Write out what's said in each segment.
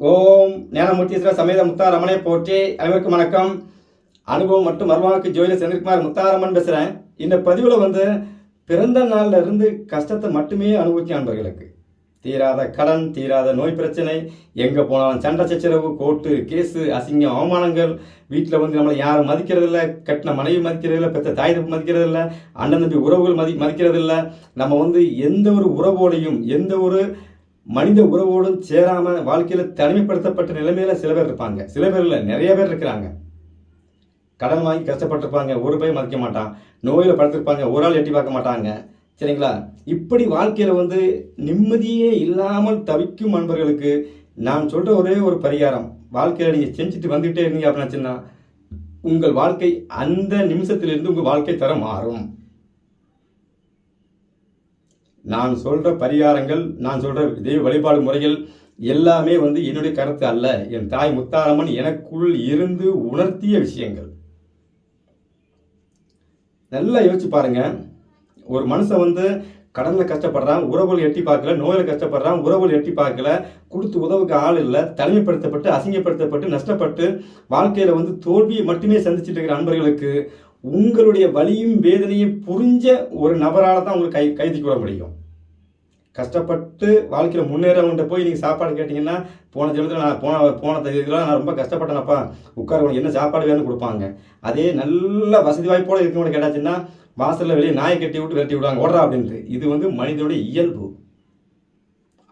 ஓம் ஞானமூர்த்தீஸ்வர சமேத முத்தாரமனை போற்றி அனைவருக்கும் வணக்கம். அனுபவம் மற்றும் மர்மாவுக்கு ஜோதிட செந்தில்குமார் முத்தாரமன் பேசுகிறேன் இந்த பதிவில் வந்து பிறந்த நாளில் இருந்து கஷ்டத்தை மட்டுமே அனுபவிக்கும் நண்பர்களுக்கு தீராத கடன் தீராத நோய் பிரச்சனை எங்கே போனாலும் சண்டை சச்சரவு கோர்ட்டு கேஸு அசிங்கம் அவமானங்கள் வீட்டில் வந்து நம்மளை யாரும் மதிக்கிறதில்ல கட்டின மனைவி மதிக்கிறதில்ல பெற்ற தாய் தப்பு மதிக்கிறதில்ல அண்ணன் தம்பி உறவுகள் மதி மதிக்கிறதில்ல. நம்ம வந்து எந்த ஒரு உறவோடையும் எந்த ஒரு மனித உறவோடும் சேராம வாழ்க்கையில தனிமைப்படுத்தப்பட்ட நிலைமையில சில பேர் இருப்பாங்க. சில பேர் இல்லை நிறைய பேர் இருக்கிறாங்க. கடன் வாங்கி கஷ்டப்பட்டிருப்பாங்க. ஒரு பையன் மதிக்க மாட்டான். நோயில் படுத்திருப்பாங்க. ஒரு ஆள் எட்டி பார்க்க மாட்டாங்க. சரிங்களா? இப்படி வாழ்க்கையில வந்து நிம்மதியே இல்லாமல் தவிக்கும் நண்பர்களுக்கு நான் சொல்ற ஒரே ஒரு பரிகாரம். வாழ்க்கையில நீங்க செஞ்சுட்டு வந்துட்டே இருந்தீங்க அப்படின்னு உங்கள் வாழ்க்கை அந்த நிமிஷத்திலிருந்து உங்கள் வாழ்க்கை தர மாறும். நான் சொல்கிற பரிகாரங்கள் நான் சொல்கிற தெய்வ வழிபாடு முறைகள் எல்லாமே வந்து என்னுடைய கருத்து அல்ல. என் தாய் முத்தாரம்மன் எனக்குள் இருந்து உணர்த்திய விஷயங்கள். நல்லா யோசிச்சு பாருங்க. ஒரு மனுஷன் வந்து கடனில் கஷ்டப்படுறான் உறவுகள் எட்டி பார்க்கல நோயில் கஷ்டப்படுறான் உறவுகள் எட்டி பார்க்கல கொடுத்து உதவுக்கு ஆள் இல்லை தனிமைப்படுத்தப்பட்டு அசிங்கப்படுத்தப்பட்டு நஷ்டப்பட்டு வாழ்க்கையில் வந்து தோல்வியை மட்டுமே சந்திச்சுட்டு இருக்கிற நண்பர்களுக்கு உங்களுடைய வலியும் வேதனையும் புரிஞ்ச ஒரு நபரால் தான் உங்களுக்கு கை கைதுக்கு விட முடியும். கஷ்டப்பட்டு வாழ்க்கையில் முன்னேறவங்கிட்ட போய் நீங்கள் சாப்பாடு கேட்டிங்கன்னா போன ஜென்மத்தில் நான் போன போன இதெல்லாம் நான் ரொம்ப கஷ்டப்பட்டேனப்பா. உட்கார உனக்கு என்ன சாப்பாடு வேணும்னு கொடுப்பாங்க. அதே நல்ல வசதி வாய்ப்போடு இருக்கவங்க கேட்டாச்சுன்னா வாசலில் வெளியே நாயை கட்டி விட்டு விரட்டி விடுவாங்க. ஓடுறா அப்படின்ட்டு. இது வந்து மனிதனுடைய இயல்பு.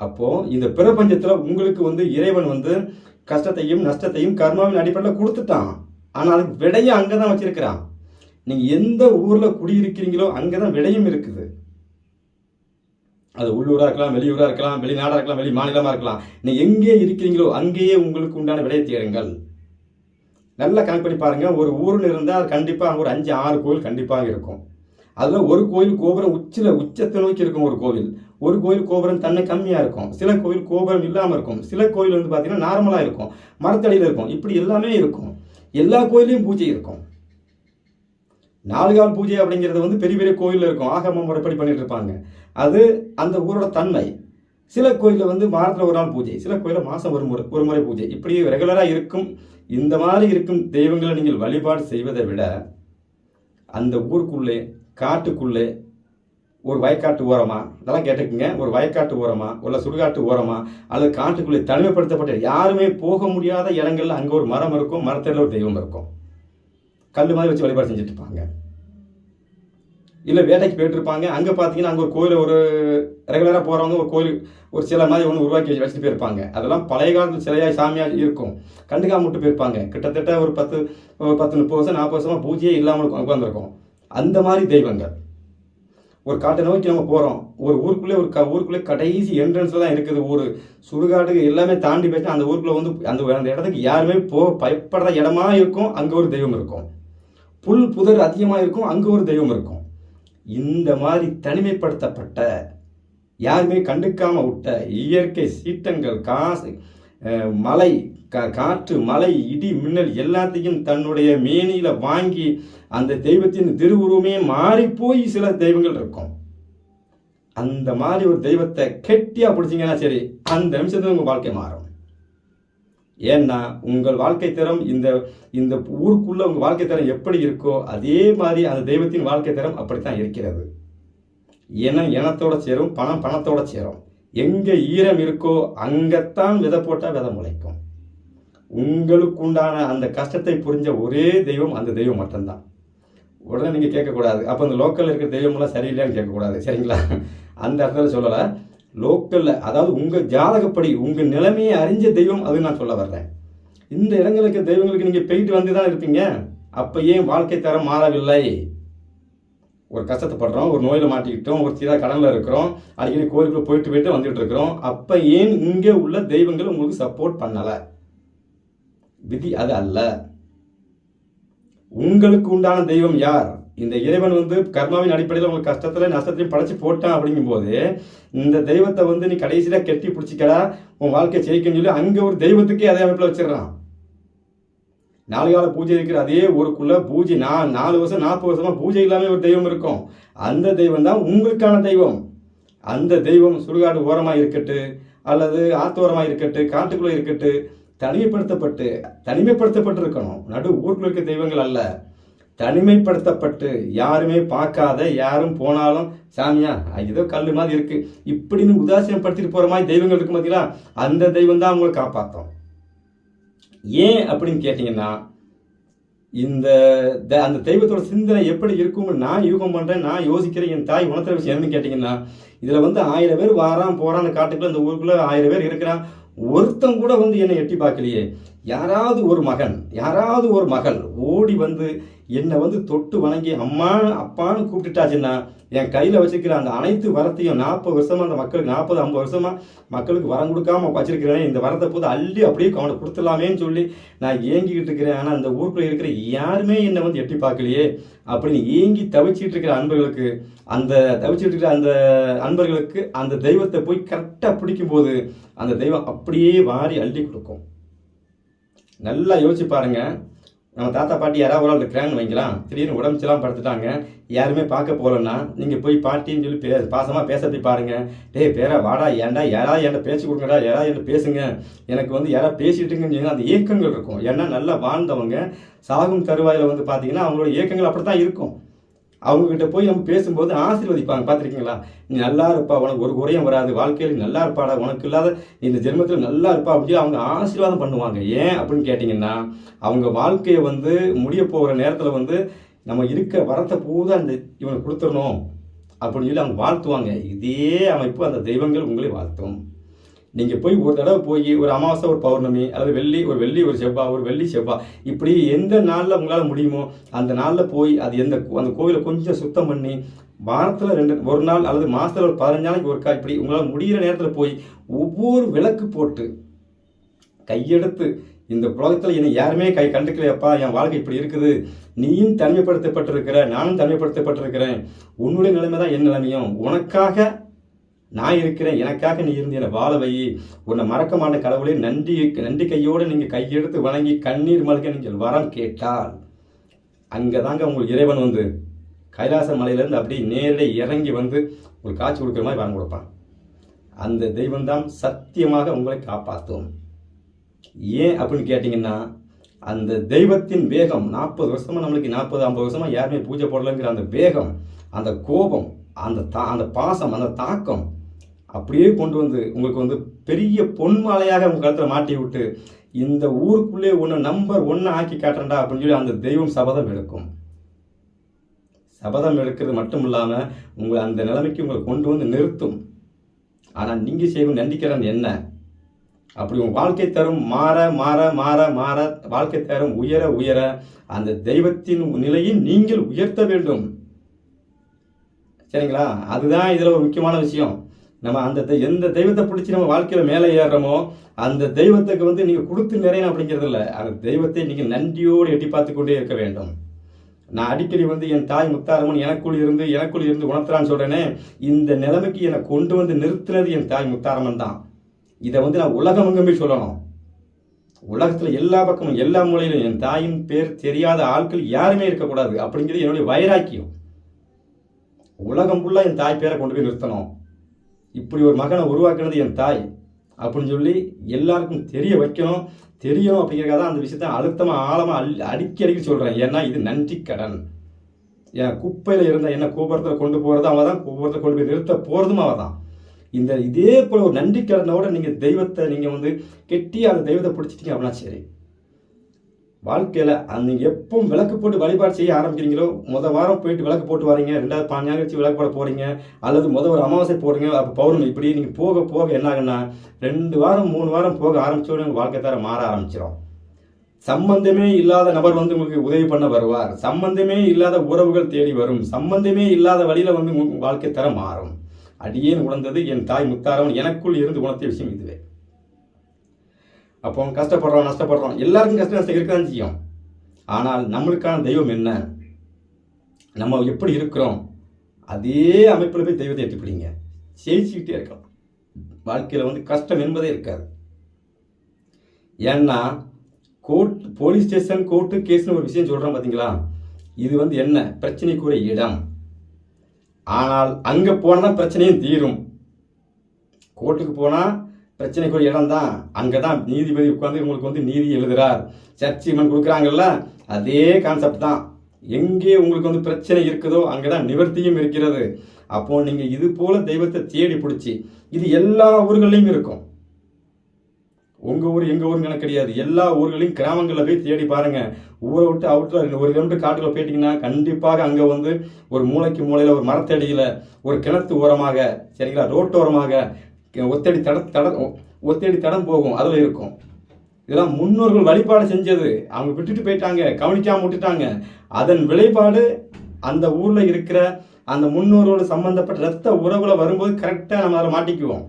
அப்போது இந்த பிரபஞ்சத்தில் உங்களுக்கு வந்து இறைவன் வந்து கஷ்டத்தையும் நஷ்டத்தையும் கர்மாவின் அடிப்படையில் கொடுத்துட்டான். ஆனால் அதுக்கு விடையை அங்கே தான் வச்சுருக்கிறான். நீங்கள் எந்த ஊரில் குடியிருக்கிறீங்களோ அங்கே தான் விடையும் இருக்குது. அது உள்ளூராக இருக்கலாம் வெளியூராக இருக்கலாம் வெளிநாடாக இருக்கலாம் வெளி மாநிலமாக இருக்கலாம். நீங்கள் எங்கே இருக்கிறீங்களோ அங்கேயே உங்களுக்கு உண்டான விடையை தேடுங்கள். நல்லா கணக்கு பண்ணி ஒரு ஊரில் இருந்தால் கண்டிப்பாக அங்கே ஒரு அஞ்சு ஆறு கோயில் கண்டிப்பாக இருக்கும். அதில் ஒரு கோயில் கோபுரம் உச்சில உச்சத்தை நோக்கி இருக்கும் ஒரு கோவில். ஒரு கோயில் கோபுரம் தன்னை கம்மியாக இருக்கும். சில கோயில் கோபுரம் இல்லாமல் இருக்கும். சில கோயில் வந்து பார்த்தீங்கன்னா நார்மலாக இருக்கும். மரத்தடியில் இருக்கும். இப்படி எல்லாமே இருக்கும். எல்லா கோயிலையும் பூஜை இருக்கும். நாலுகால் பூஜை அப்படிங்கிறது வந்து பெரிய பெரிய கோயிலில் இருக்கும். ஆகம முறைப்படி பண்ணிட்டு இருப்பாங்க? அது அந்த ஊரோட தன்மை. சில கோயிலில் வந்து வாரத்தில் ஒரு நாள் பூஜை. சில கோயிலில் மாதம் ஒரு முறை ஒரு முறை பூஜை. இப்படி ரெகுலராக இருக்கும். இந்த மாதிரி இருக்கும் தெய்வங்களை நீங்கள் வழிபாடு செய்வதை விட அந்த ஊருக்குள்ளே காட்டுக்குள்ளே ஒரு வயக்காட்டு ஓரமாக இதெல்லாம் கேட்டுக்குங்க ஒரு வயக்காட்டு ஓரமா உள்ள சுடுகாட்டு ஓரமாக அல்லது காட்டுக்குள்ளே தனிமைப்படுத்தப்பட்ட யாருமே போக முடியாத இடங்கள்ல அங்கே ஒரு மரம் இருக்கும் மரத்தில் ஒரு தெய்வம் இருக்கும். கல் மாதிரி வச்சு வழிபாடு செஞ்சுட்டு இருப்பாங்க இல்லை வேட்டைக்கு போயிட்டு இருப்பாங்க அங்கே பார்த்தீங்கன்னா அங்கே ஒரு கோயில் ஒரு ரெகுலராக போகிறவங்க ஒரு கோயில் ஒரு சிலை மாதிரி ஒன்று உருவாக்கி வச்சு வச்சுட்டு போயிருப்பாங்க. அதெல்லாம் பழைய காலத்தில் சிலையாக சாமியாக இருக்கும். கண்டுக்காம விட்டு போயிருப்பாங்க. கிட்டத்தட்ட ஒரு பத்து ஒரு பத்து முப்பது வருஷம் நாற்பது வருஷமாக பூஜையே இல்லாமல் உட்காந்துருக்கும் அந்த மாதிரி தெய்வங்கள். ஒரு காட்டை நோக்கி நம்ம போகிறோம் ஒரு ஊருக்குள்ளே ஒரு க ஊருக்குள்ளே கடைசி என்ட்ரன்ஸில் தான் இருக்குது ஊர். சுடுகாடு எல்லாமே தாண்டி போயிட்டு அந்த ஊருக்குள்ளே வந்து அந்த அந்த இடத்துக்கு யாருமே போ பயப்படுற இடமா இருக்கும். அங்கே ஒரு தெய்வம் இருக்கும். புல் புதர் அதிகமாக இருக்கும் அங்கே ஒரு தெய்வம் இருக்கும். இந்த மாதிரி தனிமைப்படுத்தப்பட்ட யாருமே கண்டுக்காமல் விட்ட இயற்கை சீற்றங்கள் காசு மலை கா காற்று மலை இடி மின்னல் எல்லாத்தையும் தன்னுடைய மேனியில் வாங்கி அந்த தெய்வத்தின் திருவுருவமே மாறி போய் சில தெய்வங்கள் இருக்கும். அந்த மாதிரி ஒரு தெய்வத்தை கெட்டியாக பிடிச்சிங்கன்னா சரி அந்த நிமிஷத்தில் உங்கள் வாழ்க்கை மாறும். ஏன்னா உங்கள் வாழ்க்கை தரம் இந்த இந்த ஊருக்குள்ளே உங்கள் வாழ்க்கை தரம் எப்படி இருக்கோ அதே மாதிரி அந்த தெய்வத்தின் வாழ்க்கை தரம் அப்படித்தான் இருக்கிறது. இனம் இனத்தோட சேரும் பணம் பணத்தோட சேரும். எங்கே ஈரம் இருக்கோ அங்கத்தான் விதை போட்டால் விதை முளைக்கும். உங்களுக்கு உண்டான அந்த கஷ்டத்தை புரிஞ்ச ஒரே தெய்வம் அந்த தெய்வம் மட்டும்தான். உடனே நீங்கள் கேட்கக்கூடாது. அப்போ அந்த லோக்கலில் இருக்கிற தெய்வமெல்லாம் சரியில்லைன்னு கேட்கக்கூடாது. சரிங்களா? அந்த இடத்துல சொல்லலை. லோக்கலில் அதாவது உங்கள் ஜாதகப்படி உங்கள் நிலைமையை அறிஞ்ச தெய்வம் அது நான் சொல்ல வர்றேன் இந்த இடங்களுக்கு தெய்வங்களுக்கு நீங்கள் போயிட்டு வந்து தான் இருப்பீங்க. அப்போ ஏன் வாழ்க்கை தரம் மாறவில்லை? ஒரு கஷ்டத்தப்படுறோம் ஒரு நோயில் மாட்டிக்கிட்டோம் ஒரு சீரா கடனில் இருக்கிறோம் அடிக்கடி கோயிலுக்கு போயிட்டு போயிட்டு வந்துட்டு இருக்கிறோம். அப்போ ஏன் இங்கே உள்ள தெய்வங்கள் உங்களுக்கு சப்போர்ட் பண்ணலை? விதி அது அல்ல. உங்களுக்கு உண்டான தெய்வம் யார்? இந்த இறைவன் வந்து கர்மாவின் அடிப்படையில் உங்களுக்கு கஷ்டத்தில் நஷ்டத்தையும் படைச்சு போட்டான் அப்படிங்கும்போது இந்த தெய்வத்தை வந்து நீ கடைசியில் கெட்டி பிடிச்சிக்கடா உன் வாழ்க்கை ஜெயிக்கணும்னு சொல்லி அங்கே ஒரு தெய்வத்துக்கே அதே அமைப்பில் வச்சிடறான். நாலு கால பூஜை இருக்கிற அதே ஊருக்குள்ளே பூஜை நான் நாலு வருஷம் நாற்பது வருஷமாக பூஜை இல்லாமல் ஒரு தெய்வம் இருக்கும். அந்த தெய்வம் தான் உங்களுக்கான தெய்வம். அந்த தெய்வம் சுடுகாடு ஓரமாக இருக்கட்டு அல்லது ஆத்தோரமாக இருக்கட்டு காட்டுக்குள்ளே இருக்கட்டு தனிமைப்படுத்தப்பட்டு தனிமைப்படுத்தப்பட்டு இருக்கணும் நடு ஊருக்குள்ள இருக்க தெய்வங்கள் அல்ல. தனிமைப்படுத்தப்பட்டு யாருமே பார்க்காத யாரும் போனாலும் சாமியா ஏதோ கல் மாதிரி இருக்கு. இப்படின்னு உதாசீனப்படுத்திட்டு போற மாதிரி தெய்வங்கள் இருக்கு பார்த்தீங்களா அந்த தெய்வம் தான் அவங்களை காப்பாற்றும் ஏன் அப்படின்னு கேட்டிங்கன்னா இந்த அந்த தெய்வத்தோட சிந்தனை எப்படி இருக்கும்னு நான் யூகம் பண்றேன் நான் யோசிக்கிறேன் என் தாய் உணர்த்துற விஷயம் என்னன்னு கேட்டிங்கன்னா இதுல வந்து ஆயிரம் பேர் வாரான் போறான் அந்த காட்டுக்குள்ள இந்த ஊருக்குள்ள ஆயிரம் பேர் இருக்கிறான். ஒருத்தன் கூட வந்து என்னை எட்டி பார்க்கலையே. யாராவது ஒரு மகன் யாராவது ஒரு மகள் ஓடி வந்து என்னை வந்து தொட்டு வணங்கி அம்மா அப்பான்னு கூப்பிட்டுட்டாச்சுன்னா என் கையில் வச்சிருக்கிற அந்த அனைத்து வரத்தையும் நாற்பது வருஷமா அந்த மக்களுக்கு நாற்பது ஐம்பது வருஷமா மக்களுக்கு வரம் கொடுக்காம வச்சிருக்கிறேன் இந்த வரத்தை போது அள்ளி அப்படியே அவனுக்கு கொடுத்துடலாமேன்னு சொல்லி நான் ஏங்கிக்கிட்டு இருக்கிறேன். ஆனால் அந்த ஊருக்குள்ள இருக்கிற யாருமே என்னை வந்து எட்டி பார்க்கலையே. அப்படின்னு ஏங்கி தவிச்சிட்டு இருக்கிற அன்பர்களுக்கு அந்த தவிச்சிட்டு இருக்கிற அந்த அன்பர்களுக்கு அந்த தெய்வத்தை போய் கரெக்டாக பிடிக்கும்போது அந்த தெய்வம் அப்படியே வாரி அள்ளி கொடுக்கும். நல்லா யோசிச்சு பாருங்கள் நம்ம தாத்தா பாட்டி யாராவது ஒரு ஆள் இருக்கிறாங்கன்னு வைக்கலாம் திடீர்னு உடம்பு படுத்துட்டாங்க. யாருமே பார்க்க போகலன்னா நீங்கள் போய் பாட்டின்னு சொல்லி பே பாசமாக பேச போய் டேய் பேரா வாடா ஏன்டா யாராவது என்கிட்ட பேச்சு கொடுங்கடா யாராவது என்கிட்ட பேசுங்க. எனக்கு வந்து யாராவது பேசிட்டுங்கன்னு அந்த ஏக்கங்கள் இருக்கும். ஏன்னா நல்லா வாழ்ந்தவங்க சாகும் தருவாயில் வந்து பார்த்தீங்கன்னா அவங்களோட ஏக்கங்கள் அப்படி தான் இருக்கும். அவங்ககிட்ட போய் நம்ம பேசும்போது ஆசீர்வதிப்பாங்க. பார்த்துருக்கீங்களா? நீ நல்லா இருப்பா உனக்கு ஒரு குறையும் வராது. வாழ்க்கையில் நல்லா இருப்பாடா. உனக்கு இல்லாத இந்த ஜென்மத்தில் நல்லா இருப்பா அப்படின்னு சொல்லி அவங்க ஆசீர்வாதம் பண்ணுவாங்க. ஏன் அப்படின்னு கேட்டிங்கன்னா அவங்க வாழ்க்கையை வந்து முடிய போகிற நேரத்தில் வந்து நம்ம இருக்க வரத்தை பூரா அந்த இவனுக்கு கொடுத்துடணும் அப்படின்னு சொல்லி அவங்க வாழ்த்துவாங்க. இதே அமைப்பு அந்த தெய்வங்கள் உங்களை வாழ்த்தும். நீங்கள் போய் ஒரு தடவை போய் ஒரு அமாவாசை ஒரு பௌர்ணமி அல்லது வெள்ளி ஒரு வெள்ளி ஒரு செவ்வாய் ஒரு வெள்ளி செவ்வாய் இப்படி எந்த நாளில் உங்களால் முடியுமோ அந்த நாளில் போய் அது எந்த அந்த கோவிலை கொஞ்சம் சுத்தம் பண்ணி வாரத்தில் ரெண்டு ஒரு நாள் அல்லது மாதத்தில் ஒரு பதினஞ்சு நாளைக்கு ஒருக்கா இப்படி உங்களால் முடிகிற நேரத்தில் போய் ஒவ்வொரு விளக்கு போட்டு கையெடுத்து இந்த உலகத்தில் என்னை யாருமே கை கண்டுக்கலையப்பா என் வாழ்க்கை இப்படி இருக்குது நீயும் தனிமைப்படுத்தப்பட்டிருக்கிற நானும் தனிமைப்படுத்தப்பட்டிருக்கிறேன் உன்னுடைய நிலைமை தான் என் நிலைமையும் உனக்காக நான் இருக்கிறேன் எனக்காக நீ இருந்து என்னை வாழ வை. உன்னை மறக்க மாட்ட கடவுளே நன்றி நன்றி கையோடு நீங்கள் கையெடுத்து வணங்கி கண்ணீர் மலக்க நீங்கள் வரம் கேட்டால் அங்கே தாங்க உங்களுக்கு இறைவன் வந்து. கைலாச மலையிலேருந்து அப்படியே நேரடி இறங்கி வந்து உங்களுக்கு காட்சி கொடுக்குற மாதிரி வரம் கொடுப்பான். அந்த தெய்வம்தான் சத்தியமாக உங்களை காப்பாற்றும். ஏன் அப்படின்னு கேட்டிங்கன்னா அந்த தெய்வத்தின் வேகம் நாற்பது வருஷமாக நம்மளுக்கு நாற்பது ஐம்பது வருஷமா யாருமே பூஜை போடலைங்கிற அந்த வேகம் அந்த கோபம் அந்த தா அந்த பாசம் அந்த தாக்கம் அப்படியே கொண்டு வந்து உங்களுக்கு வந்து பெரிய பொன்மாலையாக உங்கள் கழுத்தில் மாட்டி விட்டு இந்த ஊருக்குள்ளே ஒன்று நம்பர் ஒன்று ஆக்கி காட்டுறேன்டா அப்படின்னு சொல்லி அந்த தெய்வம் சபதம் எடுக்கும். சபதம் எடுக்கிறது மட்டும் இல்லாமல் உங்களை அந்த நிலைமைக்கு உங்களை கொண்டு வந்து நிறுத்தும். ஆனால் நீங்கள் செய்யும் நண்டிக்கிறன் என்ன? அப்படி உங்கள் வாழ்க்கை தரும் மாற மாற மாற மாற வாழ்க்கை தரும் உயர உயர அந்த தெய்வத்தின் நிலையை நீங்கள் உயர்த்த வேண்டும். சரிங்களா? அதுதான் இதில் ஒரு முக்கியமான விஷயம். நம்ம அந்த தெ- எந்த தெய்வத்தை பிடிச்சி நம்ம வாழ்க்கையில் மேலே ஏறுறோமோ அந்த தெய்வத்துக்கு வந்து நீங்கள் கொடுத்து நிறையணும் அப்படிங்கிறது இல்லை. அந்த தெய்வத்தை நீங்கள் நன்றியோடு எட்டி பார்த்து கொண்டே இருக்க வேண்டும். நான் அடிக்கடி வந்து என் தாய் முத்தாரம்மன் எனக்குள் இருந்து எனக்குள் இருந்து உணர்த்துறான்னு சொல்கிறேனே இந்த நிலைமைக்கு என்னை கொண்டு வந்து நிறுத்தினது என் தாய் முத்தாரம்மன் தான். இதை வந்து நான் உலகம் உலகமெங்குமே சொல்லணும். உலகத்தில் எல்லா பக்கமும் எல்லா மூலையிலும் என் தாயின் பேர் தெரியாத ஆட்கள் யாருமே இருக்கக்கூடாது அப்படிங்கிறது என்னுடைய வைராக்கியம். உலகம் ஃபுல்லாக என் தாய் பேரை கொண்டு போய் நிறுத்தணும். இப்படி ஒரு மகனை உருவாக்குனது என் தாய் அப்படின்னு சொல்லி எல்லாருக்கும் தெரிய வைக்கணும். தெரியணும் அப்படிங்கிறக்காக தான் அந்த விஷயத்த அழுத்தமாக ஆழமாக அல் அடிக்கி அடிக்கடி சொல்கிறேன் ஏன்னா இது நன்றி கடன். என் குப்பையில் இருந்த என்ன கோபுரத்தில் கொண்டு போகிறது அவன் தான் கோபுரத்தில் கொண்டு போய் நிறுத்த போகிறதும் அவன் தான். இந்த இதே போல ஒரு நன்றி கடனோட நீங்கள் தெய்வத்தை நீங்கள் வந்து கெட்டி அந்த தெய்வத்தை பிடிச்சிட்டீங்க அப்படின்னா சரி. வாழ்க்கையில் அந்த நீங்கள் எப்போ விளக்கு போட்டு வழிபாடு செய்ய ஆரம்பிக்கிறீங்களோ முத வாரம் போயிட்டு விளக்கு போட்டு வரீங்க ரெண்டாவது பாஞ்சு நாள் கழிச்சு விளக்கு போட போகிறீங்க அல்லது முத ஒரு அமாவாசை போடுறீங்க அப்போ பௌர்ணமி இப்படி நீங்கள் போக போக என்ன ஆகுன்னா ரெண்டு வாரம் மூணு வாரம் போக ஆரம்பிச்சோடனே உங்கள் வாழ்க்கை தர மாற ஆரம்பிச்சிடும் சம்பந்தமே இல்லாத நபர் வந்து உங்களுக்கு உதவி பண்ண வருவார். சம்பந்தமே இல்லாத உறவுகள் தேடி வரும். சம்பந்தமே இல்லாத வழியில் வந்து உங்க வாழ்க்கை தர மாறும். அடியேன் உணர்ந்தது என் தாய் முத்தாரவன் எனக்குள் இருந்து உணர்த்திய விஷயம் இதுவே. அப்போ கஷ்டப்படுறோம் நஷ்டப்படுறோம் எல்லாருக்கும் கஷ்டம் நஷ்டம் இருக்க தான் செய்யும். ஆனால் நம்மளுக்கான தெய்வம் என்ன? நம்ம எப்படி இருக்கிறோம்? அதே அமைப்பில் போய் தெய்வத்தை எடுத்துப்பிடிங்க ஜெயிச்சுக்கிட்டே இருக்கலாம். வாழ்க்கையில் வந்து கஷ்டம் என்பதே இருக்காது. ஏன்னா கோர்ட் போலீஸ் ஸ்டேஷன் கோர்ட்டு கேஸ்னு ஒரு விஷயம் சொல்கிறோம் பார்த்தீங்களா இது வந்து என்ன? பிரச்சனைக்குரிய இடம். ஆனால் அங்கே போனால் பிரச்சனையும் தீரும். கோர்ட்டுக்கு போனால் பிரச்சனைக்குரிய இடம் தான் அங்கே தான் நீதிபதி உட்காந்து உங்களுக்கு வந்து நீதி எழுதுகிறார் சர்ச்சி மண் கொடுக்குறாங்கல்ல அதே கான்செப்ட் தான். எங்கே உங்களுக்கு வந்து பிரச்சனை இருக்குதோ அங்கே தான் நிவர்த்தியும் இருக்கிறது. அப்போது நீங்கள் இது போல் தெய்வத்தை தேடி பிடிச்சி இது எல்லா ஊர்களையும் இருக்கும். உங்கள் ஊர் எங்கள் ஊர் எனக்கு கிடையாது எல்லா ஊர்களையும் கிராமங்களில் போய் தேடி பாருங்கள் ஊரை விட்டு அவுட்டில் ஒரு கிலோமீட்டர் காட்டில் போயிட்டீங்கன்னா கண்டிப்பாக அங்கே வந்து ஒரு மூளைக்கு மூலையில் ஒரு மரத்தடியில் ஒரு கிணத்து ஓரமாக சரிங்களா ரோட்டோரமாக ஒத்தடி தட தட ஒத்தடி தடம் போகும் அதில் இருக்கும். இதெல்லாம் முன்னோர்கள் வழிபாடு செஞ்சது. அவங்க விட்டுட்டு போயிட்டாங்க கவனிக்காமல் விட்டுட்டாங்க. அதன் விளைபாடு அந்த ஊரில் இருக்கிற அந்த முன்னோரோடு சம்மந்தப்பட்ட ரத்த உறவுல வரும்போது கரெக்டாக நம்ம அதில் மாட்டிக்குவோம்.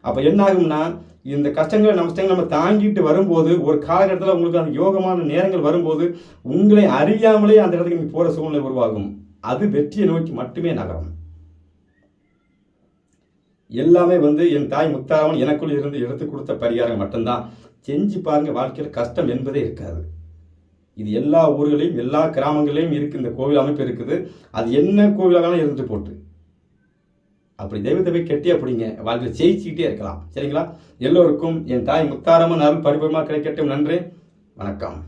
அப்போ என்ன ஆகும்னா இந்த கஷ்டங்களை நஷ்டங்களை நம்ம தாங்கிட்டு வரும்போது ஒரு காலகட்டத்தில் உங்களுக்கு அந்த யோகமான நேரங்கள் வரும்போது உங்களை அறியாமலே அந்த இடத்துக்கு நீங்கள் போகிற சூழ்நிலை உருவாகும். அது வெற்றியை நோக்கி மட்டுமே நகரும். எல்லாமே வந்து என் தாய் முத்தாரவன் எனக்குள் இருந்து எடுத்து கொடுத்த பரிகாரம் மட்டும்தான். செஞ்சு பாருங்க வாழ்க்கையில் கஷ்டம் என்பதே இருக்காது. இது எல்லா ஊர்களையும் எல்லா கிராமங்களையும் இருக்கு இந்த கோவில் அமைப்பு இருக்குது. அது என்ன கோவிலாக இருந்து போட்டு. அப்படி தெய்வத்தை போய் கெட்டி அப்படிங்க வாழ்க்கையில் ஜெயிச்சுக்கிட்டே இருக்கலாம். சரிங்களா? எல்லோருக்கும் என் தாய் முத்தாரமும் அருள் பரிபூர்ணமாக கிடைக்கட்டும். நன்றி. வணக்கம்.